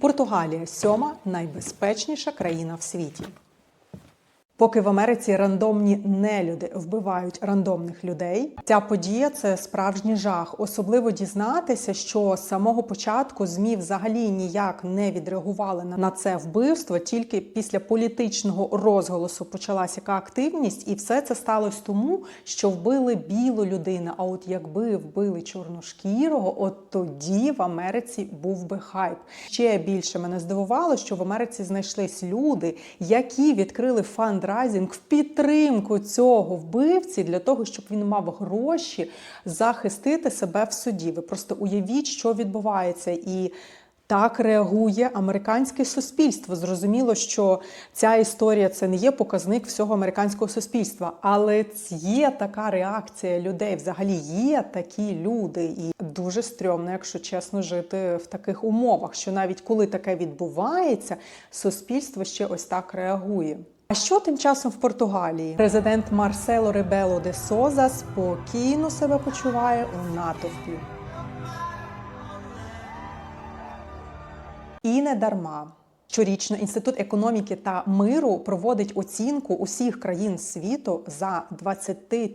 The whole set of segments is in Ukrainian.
Португалія сьома найбезпечніша країна в світі. Поки в Америці рандомні нелюди вбивають рандомних людей, ця подія це справжній жах. Особливо дізнатися, що з самого початку змі взагалі ніяк не відреагували на- це вбивство. Тільки після політичного розголосу почалася яка активність, і все це сталося тому, що вбили білу людину. А от якби вбили чорношкірого, от тоді в Америці був би хайп. Ще більше мене здивувало, що в Америці знайшлись люди, які відкрили фандрайзинг в підтримку цього вбивці для того, щоб він мав гроші захистити себе в суді. Ви просто уявіть, що відбувається і. Так реагує американське суспільство. Зрозуміло, що ця історія це не є показник всього американського суспільства, але є така реакція людей. Взагалі є такі люди, і дуже стрьомно, якщо чесно, жити в таких умовах. Що навіть коли таке відбувається, суспільство ще ось так реагує. А що тим часом в Португалії? Президент Марсело Ребело де Соза спокійно себе почуває у натовпі. І не дарма. Щорічно інститут економіки та миру проводить оцінку усіх країн світу за 23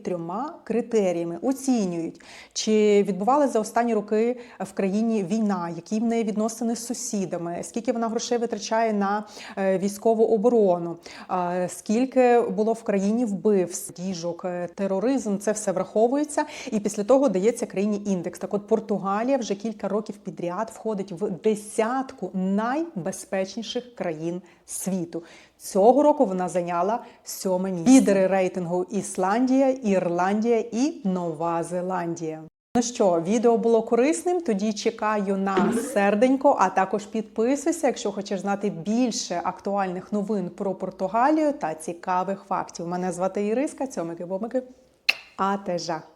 критеріями. Оцінюють, чи відбувалася за останні роки в країні війна, які в неї відносини з сусідами, скільки вона грошей витрачає на е, військову оборону, скільки було в країні вбивств, діжок, е, тероризм. Це все враховується, і після того дається країні індекс. Так, от Португалія вже кілька років підряд входить в десятку найбезпечніших країн світу. Цього року вона зайняла сьоме місце. Лідери рейтингу Ісландія, Ірландія і Нова Зеландія. Ну що, відео було корисним? Тоді чекаю на серденько, а також підписуйся, якщо хочеш знати більше актуальних новин про Португалію та цікавих фактів. Мене звати Іриска, цьомики бомики. А те жах.